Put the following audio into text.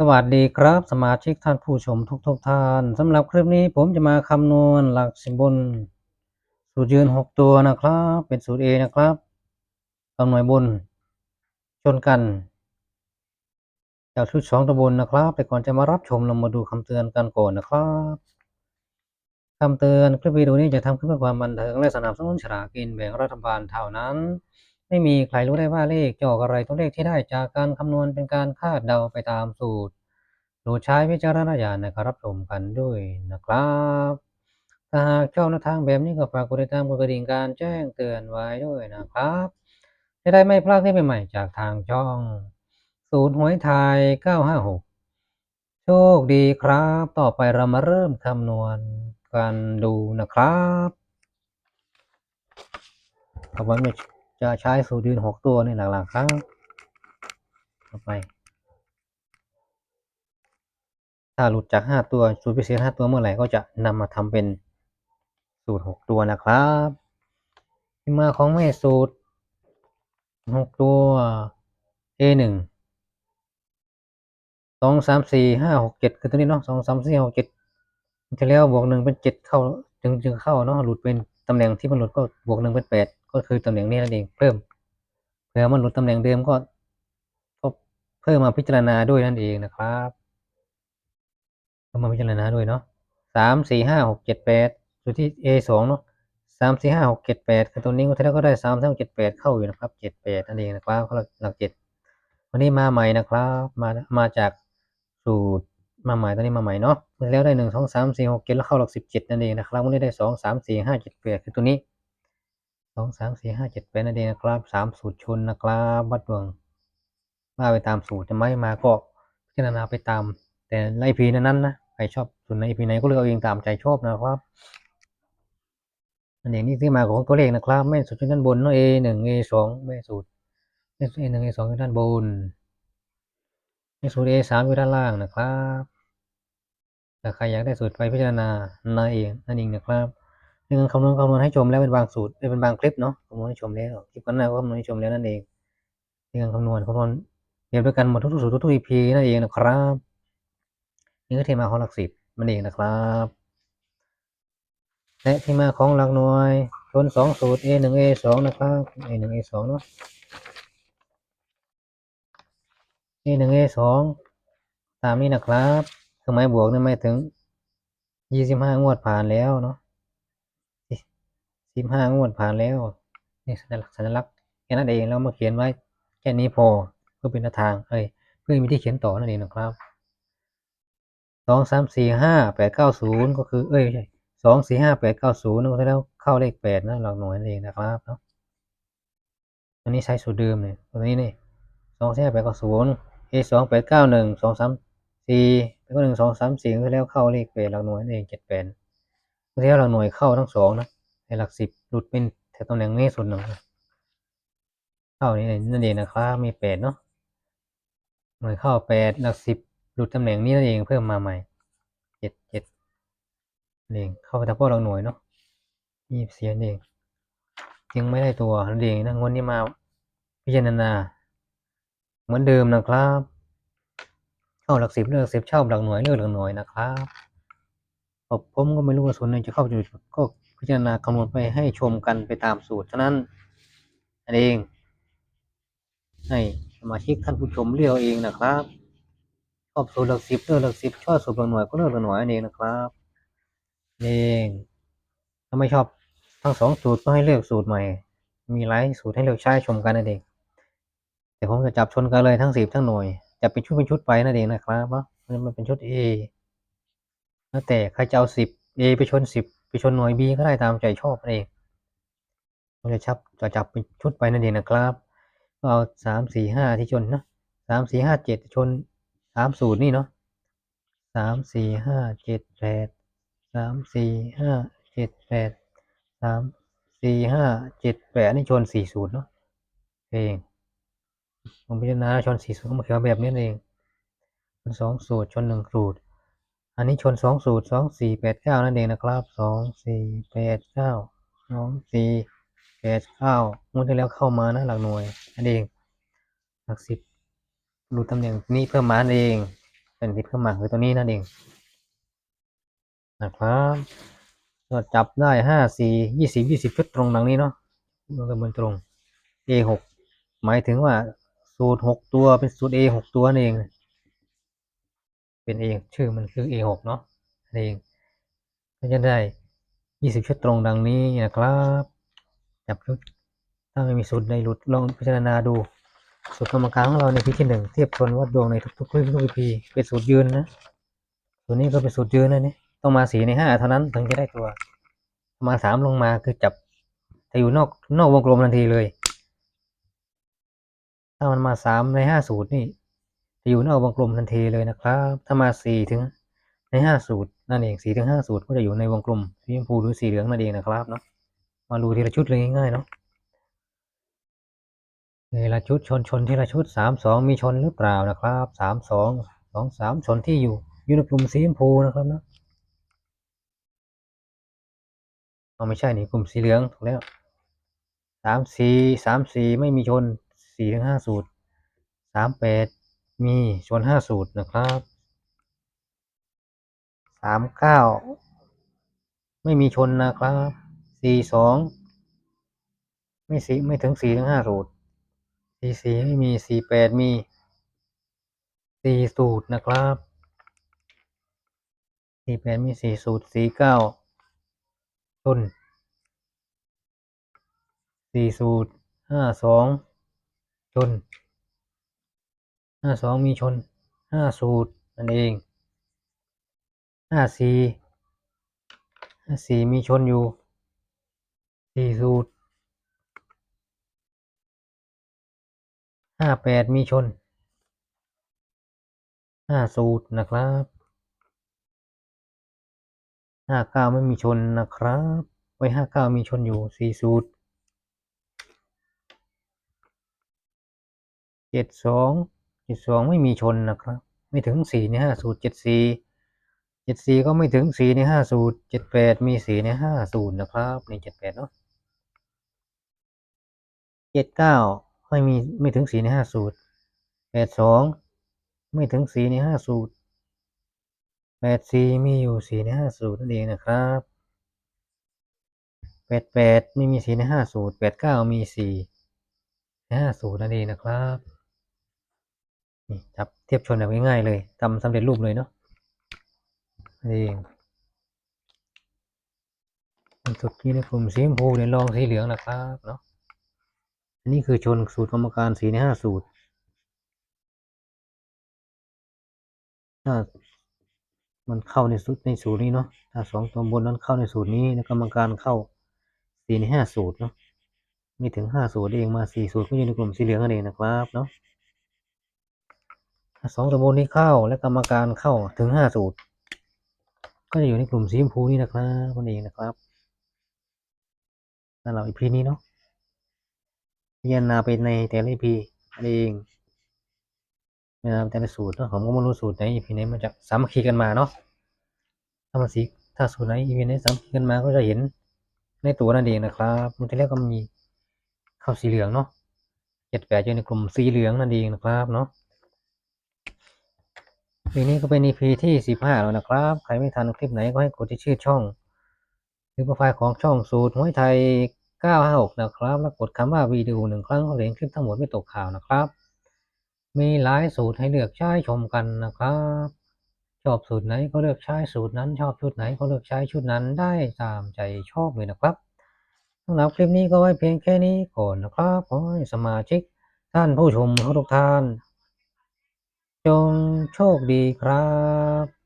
สวัสดีครับ สมาชิกท่านผู้ชมทุกทุกๆท่านสำหรับคลิปนี้ผมจะมาคำนวณหลักสิบบน สูตรยืนหกตัวนะครับ เป็นสูตร A นะครับคำนวณบน ชนกัน จากชุดสองตัวบนนะครับ แต่ก่อนจะมารับชมเรามาดูคำเตือนกันก่อนนะครับคำเตือนคลิปวิดีโอนี้จะทำขึ้นเพื่อความบันเทิงและสนับสนุนฉลากกินแบ่งรัฐบาลเท่านั้น ไม่มีใครรู้ได้ว่าเลขจะออกอะไรตัวเลขที่ได้จากการคำนวณเป็นการคาดเดาไปตามสูตรโปรดใช้วิจารณญาณในการรับชมกันด้วยนะครับถ้าหากชอบแนวทางแบบนี้ก็ฝากกดติดตามกดกระดิ่งการแจ้งเตือนไว้ด้วยนะครับ จะได้ไม่พลาดที่ใหม่ๆจากทางช่องศูนย์หวยไทย 956 โชคดีครับ ต่อไปเรามาเริ่มคำนวณกันดูนะครับต่อไปเรา จะใช้สูตรยืนหกตัวนี่หลักๆครับต่อไป ถ้าหลุดจากห้าตัวสูตรพิเศษห้าตัวเมื่อไหร่ก็จะนำมาทำเป็นสูตรหกตัวนะครับที่มาของแม่สูตรหกตัว A หนึ่งสองสามสี่ห้าหกเจ็ดคือตัวนี้เนาะสองสามสี่หกเจ็ดที่แล้วบวกหนึ่งเป็นเจ็ดเข้าจึงจึงเข้าเนาะหลุดเป็นตำแหน่งที่มันหลุดก็บวกหนึ่งเป็นแปด ก็คือตำแหน่งนี้นั่นเองเพิ่มเผื่อมันหลุดตำแหน่งเดิมก็ก็เพิ่มมาพิจารณาด้วยนั่นเองนะครับก็มมาพิจารณาด้วยเนาะสามสี่ห้าหกเจ็ดแปดอยู่ที่ A สองเนาะสามสี่ห้าหกเจ็ดแปดคือตัวนี้ก็ที่แล้วก็ได้สามสี่หกเจ็ดแปดเข้าอยู่นะครับเจ็ดแปดนั่นเองนะครับหลักหลักเจ็ดวันนี้มาใหม่นะครับมามาจากสูตรมาใหม่ตอนนี้มาใหม่เนาะแล้วได้หนึ่งสองสามสี่หกเจ็ดแล้วเข้าหลักสิบเจ็ดนั่นเองนะครับวันนี้ได้สองสามสี่ห้าเจ็ดแปดคือตัวนี้ สองสามสี่ห้าเจ็ดแปดนั่นเองนะครับสามสูตรชนนะครับวัดดวงว่าไปตามสูตรจะไม่มาก็พิจารณาไปตาม แต่ใน EP นั้นนะใครชอบส่วนใน EP ไหนก็เลือกเอาเองตามใจชอบนะครับอันนี้นี่ที่มาของตัวเลขนะครับแม่สูตรอยู่ด้านบนเนาะ A หนึ่ง A สองแม่สูตรแม่สูตร A หนึ่ง A สองอยู่ด้านบนแม่สูตร A สามอยู่ด้านล่างนะครับถ้าใครอยากได้สูตรไปพิจารณานั่นเองนั่นเองนะครับ นี่คือคำนวณคำนวณให้ชมแล้วเป็นบางสูตรเป็นบางคลิปเนาะคำนวณให้ชมแล้วคลิปกันหน้าก็คำนวณให้ชมแล้วนั่นเองนี่คือคำนวณคำนวณเรียนด้วยกันหมดทุกสูตรทุก EP นั่นเองนะครับ นี่ก็ที่มาของหลักสิบมันเองนะครับและที่มาของหลักหน่วยชนสองสูตร A หนึ่ง A สองนะครับ A หนึ่ง A สองเนาะ A หนึ่ง A สองตามนี้นะครับเครื่องหมายบวกนี่หมายถึงยี่สิบห้างวดผ่านแล้วเนาะ สิบห้างวดผ่านแล้วนี่สัญลักษณ์สัญลักษณ์แค่นั้นเองแล้วมาเขียนไว้แค่นี้พอเพื่อเป็นแนวทางเอ้ยเพื่อมีที่เขียนต่อนั่นเองนะครับสองสามสี่ห้าแปดเก้าศูนย์ก็คือเอ้ยไม่ใช่สองสี่ห้าแปดเก้าศูนย์ก็แล้วเข้าเลขแปดนะหลักหน่วยนั่นเองนะครับเนาะอันนี้ใช้สูตรเดิมเลยตัวนี้นี่สองสี่ห้าแปดเก้าศูนย์ A สองแปดเก้าหนึ่งสองสามสี่แล้วก็หนึ่งสองสามสี่ก็แล้วเข้าเลขแปดหลักหน่วยนั่นเองเจ็ดแปดก็แล้วหลักหน่วยเข้าทั้งสองนะ ในหลักสิบหลุดเป็นแถวตำแหน่งนี้ส่วนหนึ่งเข้านี่นั่นเองนะครับมีแปดเนาะหน่วยเข้าแปดหลักสิบหลุดตำแหน่งนี้นั่นเองเพิ่มมาใหม่เจ็ดเจ็ดเองเข้าไปทางพวกเราหน่วยเนาะยี่สิบสี่นั่นเองยังไม่ได้ตัวนั่นเองนะงวดนี้มาพิจารณาเหมือนเดิมนะครับเข้าหลักสิบเลือกสิบชอบหลักหน่วยเลือกหลักหน่วยนะครับผมผมก็ไม่รู้ว่าส่วนไหนจะเข้าจุดก็ พิจารณาคำนวณไปให้ชมกันไปตามสูตรเท่านั้นนั่นเองให้สมาชิกท่านผู้ชมเลือกเองนะครับชอบสูตรหลักสิบเลือกหลักสิบชอบสูตรหลักหน่วยก็เลือกหลักหน่วยนั่นเองนะครับเองถ้าไม่ชอบทั้งสองสูตรก็ให้เลือกสูตรใหม่ มีหลายสูตรให้เลือกใช้ชมกันนั่นเองแต่ผมจะจับชนกันเลยทั้งสิบทั้งหน่วยจะเป็นชุดเป็นชุดไปนั่นเองนะครับเนาะมันเป็นชุด A แล้วแต่ใครจะเอาสิบ A ไปชนสิบ ไปชนหน่วย B ก็ได้ตามใจชอบนั่นเองผมจะชับจะจับเป็นชุดไปนั่นเองนะครับก็เอาสามสี่ห้าที่ชนเนาะสามสี่ห้าเจ็ดชนสามสูตรนี่เนาะสามสี่ห้าเจ็ดแปดสามสี่ห้าเจ็ดแปดสามสี่ห้าเจ็ดแปดนี่ชนสี่สูตรเนาะเองผมพิจารณาชนสี่สูตรก็มาเขียนแบบนี้เองชนสองสูตรชนหนึ่งสูตร อันนี้ชนสองสูตรสองสี่แปดเก้านั่นเองนะครับสองสี่แปดเก้าสองสี่แปดเก้างวดที่แล้วเข้ามานะหลักหน่วยนั่นเอง หลักสิบรูตำแหน่งนี้เพิ่มมานั่นเอง เป็นติดขึ้นมมาคือตัวนี้นั่นเองนะครับก็จับได้ห้าสี่ยี่สิบยี่สิบชุดตรงดังนี้เนาะลงกันบนตรง A หกหมายถึงว่าสูตรหกตัวเป็นสูตร A หกตัวนั่นเอง เป็นเองชื่อมันคือ A หกเนาะเองก็จะได้ยี่สิบชุดตรงดังนี้นะครับ จับชุดถ้าไม่มีสูตรในหลุดลองพิจารณาดู สูตรกรรมการของเราในพีที่หนึ่งเทียบชนวัดดวงในทุกๆคลิปทุกพีเป็นสูตรยืนนะตัวนี้ก็เป็นสูตรยืนนะนี่ต้องมาสี่ในห้าเท่านั้นถึงจะได้ตัว มาสามลงมาคือจับจะอยู่นอกนอกวงกลมทันทีเลย ถ้ามันมาสามในห้าสูตรนี่ จะอยู่นอกวงกลมทันทีเลยนะครับ ถ้ามาสี่ถึงในห้าสูตรนั่นเองสี่ถึงห้าสูตรก็จะอยู่ในวงกลมสีชมพูหรือสีเหลืองนั่นเองนะครับเนาะมาดูทีละชุดเลยง่ายๆเนาะทีละชุดชนชนทีละชุดสามสองมีชนหรือเปล่านะครับสามสองสองสามชนที่อยู่อยู่ในกลุ่มสีชมพูนะครับเนาะเอาไม่ใช่นี่กลุ่มสีเหลืองถูกแล้วสามสี่สามสี่ไม่มีชนสี่ถึงห้าสูตรสามแปด มีชนห้าสูตรนะครับสามเก้าไม่มีชนนะครับสี่สองไม่สี่ไม่ถึงสี่ถึงห้าสูตรสี่สี่ไม่มีสี่แปดมีสี่สูตรนะครับสี่แปดมีสี่สูตรสี่เก้าชนสี่สูตรห้าสองชน ห้าสองมีชนห้าสูตรนั่นเองห้าสี่ห้าสี่มีชนอยู่สี่สูตรห้าแปดมีชนห้าสูตรนะครับห้าเก้าไม่มีชนนะครับ ไว้ห้าเก้ามีชนอยู่สี่สูตรเจ็ดสอง จ็ดสองไม่มีชนนะครับ ไม่ถึงสี่ในห้าสูตรเจ็ดสี่เจ็ดสี่ก็ไม่ถึงสี่ในห้าสูตรเจ็ดแปดมีสี่ในห้าสูตรนะครับในเจ็ดแปดเนาะเจ็ดเก้าไม่มีไม่ถึงสี่ในห้าสูตรแปดสองไม่ถึงสี่ในห้าสูตรแปดสี่มีอยู่สี่ในห้าสูตรนั่นเองนะครับแปดแปดไม่มีสี่ในห้าสูตรแปดเก้ามีสี่ในห้าสูตรนั่นเองนะครับ นี่จับเทียบชนแบบง่ายๆเลยทำสำเร็จรูปเลยเนาะนั่เองมันสุดที่ในกลุ่มสีชมพูเนี่ยลองสีเหลืองนะครับเนาะอันนี้คือชนสูตรกรรมการสีในห้าสูตรถ้ามันเข้าในสูตรในสูตรนี้เนาะถ้าสองตัวบนนั้นเข้าในสูตรนี้แล้วกรรมการเข้าสี่ในห้าสูตรเนาะไม่ถึงห้าสูตรเองมาสี่สูตรก็อยู่ในกลุ่มสีเหลืองนั่นเองนะครับเนาะ สองตัวบนนี้เข้าและกรรมการเข้าถึงห้าสูตร ก็จะอยู่ในกลุ่มสีชมพูนี่นะครับคนเองนะครับนั่นเราอีพีนี้เนาะพิจารณาไปในแต่ละอีพีเองพิจารณาแต่ละสูตรเนาะผมก็ไม่รู้สูตรไหนอีพีไหนมันจะสามัคคีกันมาเนาะถ้ามันสีถ้าสูตรไหนอีพีไหนสามัคคีกันมาก็จะเห็นในตัวนั่นเองนะครับมันที่แรกก็มีเข้าสีเหลืองเนาะเจ็ดแปดอยู่ในกลุ่มสีเหลืองนั่นเองนะครับเนาะ ปีนี้ก็เป็น EP ที่สิบห้าแล้วนะครับ ใครไม่ทันคลิปไหนก็ให้กดที่ชื่อช่อง หรือโปรไฟล์ของช่องสูตรหวยไทย 956 นะครับ แล้วกดคำว่าวิดีโอหนึ่งครั้งก็เห็นคลิปทั้งหมดไม่ตกข่าวนะครับ มีหลายสูตรให้เลือกใช้ชมกันนะครับ ชอบสูตรไหนก็เลือกใช้สูตรนั้น ชอบชุดไหนก็เลือกใช้ชุดนั้นได้ตามใจชอบเลยนะครับสำหรับคลิปนี้ก็ไว้เพียงแค่นี้ก่อนนะครับขอให้สมาชิกท่านผู้ชมทุกท่าน จงโชคดีครับ